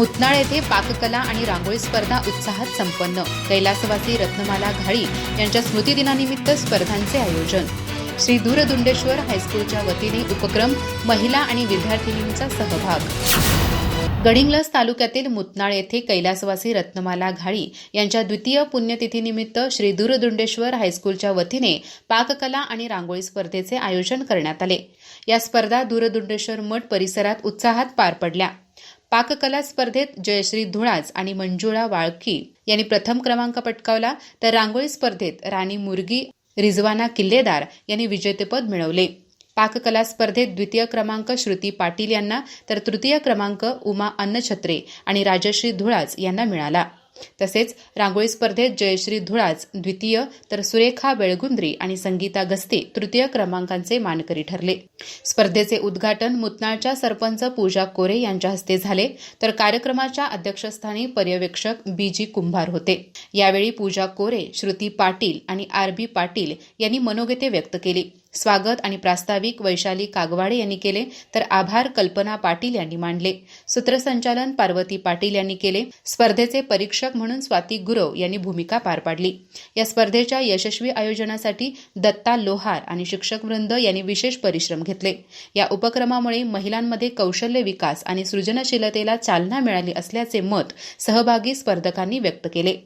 मुतनाळ येथे पाककला आणि रांगोळी स्पर्धा उत्साहात संपन्न. कैलासवासी रत्नमाला घाळी यांच्या स्मृतिदिनानिमित्त स्पर्धांचे आयोजन. श्री दूरदुंडेश्वर हायस्कूलच्या वतीने उपक्रम महिला आणि विद्यार्थिनींचा सहभाग. गडिंग्लज तालुक्यातील मुतनाळ येथे कैलासवासी रत्नमाला घाळी यांच्या द्वितीय पुण्यतिथीनिमित्त श्री दूरदुंडेश्वर हायस्कूलच्या वतीने पाककला आणि रांगोळी स्पर्धेचे आयोजन करण्यात आले. या स्पर्धा दूरदुंडेश्वर मठ परिसरात उत्साहात पार पडल्या. पाककला स्पर्धेत जयश्री धुळाज आणि मंजुळा वाळकी यांनी प्रथम क्रमांक पटकावला तर रांगोळी स्पर्धेत राणी मुरगी रिजवाना किल्लेदार यांनी विजेतेपद मिळवले. पाककला स्पर्धेत द्वितीय क्रमांक श्रुती पाटील यांना तर तृतीय क्रमांक उमा अन्नछत्रे आणि राजश्री धुळाज यांना मिळाला. तसेच रांगोळी स्पर्धेत जयश्री धुळाज द्वितीय तर सुरेखा बेळगुंद्री आणि संगीता गस्ते तृतीय क्रमांकांचे मानकरी ठरले. स्पर्धेचे उद्घाटन मुतनाळच्या सरपंच पूजा कोरे यांच्या हस्ते झाले. तर कार्यक्रमाच्या अध्यक्षस्थानी पर्यवेक्षक बी जी कुंभार होते. यावेळी पूजा कोरे श्रुती पाटील आणि आर बी पाटील यांनी मनोगते व्यक्त केली. स्वागत आणि प्रास्ताविक वैशाली कागवाडे यांनी केले तर आभार कल्पना पाटील यांनी मांडले. सूत्रसंचालन पार्वती पाटील यांनी केले. स्पर्धेचे परीक्षक म्हणून स्वाती गुरव यांनी भूमिका पार पाडली. या स्पर्धेच्या यशस्वी आयोजनासाठी दत्ता लोहार आणि शिक्षक वृंद यांनी विशेष परिश्रम घेतले. या उपक्रमामुळे महिलांमध्ये कौशल्य विकास आणि सृजनशीलतेला चालना मिळाली असल्याचे मत सहभागी स्पर्धकांनी व्यक्त केले.